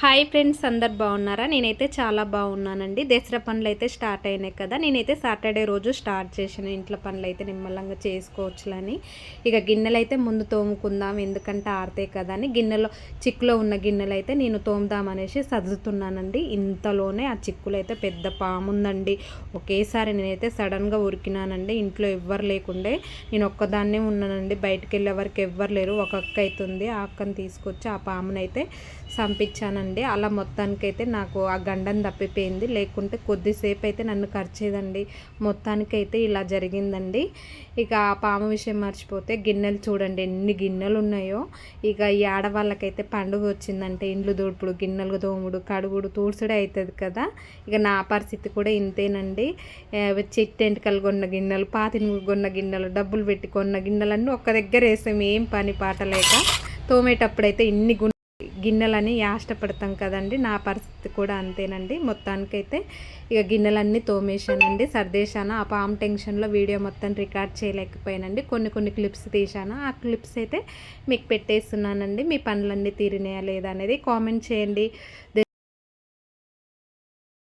Hi friends అందరు బాగున్నారా? నేనైతే చాలా బాగున్నానండి. దసరా పనులు అయితే స్టార్ట్ అయినాయి కదా. నేనైతే సాటర్డే రోజు స్టార్ట్ చేశాను. ఇంట్లో పనులు అయితే నిమ్మలంగా చేసుకోవచ్చులని. ఇక గిన్నెలు అయితే ముందు తోముకుందాం. ఎందుకంటే ఆడతాయి కదా అని గిన్నెలో చిక్కులో ఉన్న గిన్నెలు అయితే నేను తోముదాం అనేసి సర్దుతున్నానండి. ఇంతలోనే ఆ చిక్కులు అయితే పెద్ద పాము ఉందండి. ఒకేసారి నేనైతే సడన్గా ఉరికినానండి. ఇంట్లో ఎవ్వరు లేకుండే. నేను ఒక్కదాన్నే ఉన్నానండి. బయటకు వెళ్ళే వరకు ఎవ్వరు లేరు. ఒక అక్క అవుతుంది ఆ అక్కను తీసుకొచ్చి ఆ పామునైతే సంపించానండి. అలా మొత్తానికైతే నాకు ఆ గండం తప్పిపోయింది. లేకుంటే కొద్దిసేపు అయితే నన్ను ఖర్చేదండి మొత్తానికైతే ఇలా జరిగిందండి. ఇక ఆ పాము విషయం మర్చిపోతే గిన్నెలు చూడండి ఎన్ని గిన్నెలు ఉన్నాయో. ఇక ఈ ఆడవాళ్ళకైతే పండుగ వచ్చిందంటే ఇండ్లు దూడుపుడు గిన్నెలు దోముడు కడుగుడు తూడ్చుడే అవుతుంది కదా. ఇక నా పరిస్థితి కూడా ఇంతేనండి. చెట్టు ఎంటకలు కొన్న గిన్నెలు పాతిని కొన్న గిన్నెలు డబ్బులు పెట్టి కొన్న గిన్నెలన్నీ ఒక్క దగ్గర వేసాం ఏం పని పాట లేక తోమేటప్పుడైతే ఇన్ని గు గిన్నెలని యాష్టపడతాం కదండి. నా పరిస్థితి కూడా అంతేనండి. మొత్తానికైతే ఇక గిన్నెలన్నీ తోమేశానండి. సర్దేశాను. ఆ పామ్ టెన్షన్లో వీడియో మొత్తం రికార్డ్ చేయలేకపోయానండి. కొన్ని కొన్ని క్లిప్స్ తీశాను. ఆ క్లిప్స్ అయితే మీకు పెట్టేస్తున్నానండి. మీ పనులన్నీ తీరినాయా లేదా అనేది కామెంట్ చేయండి.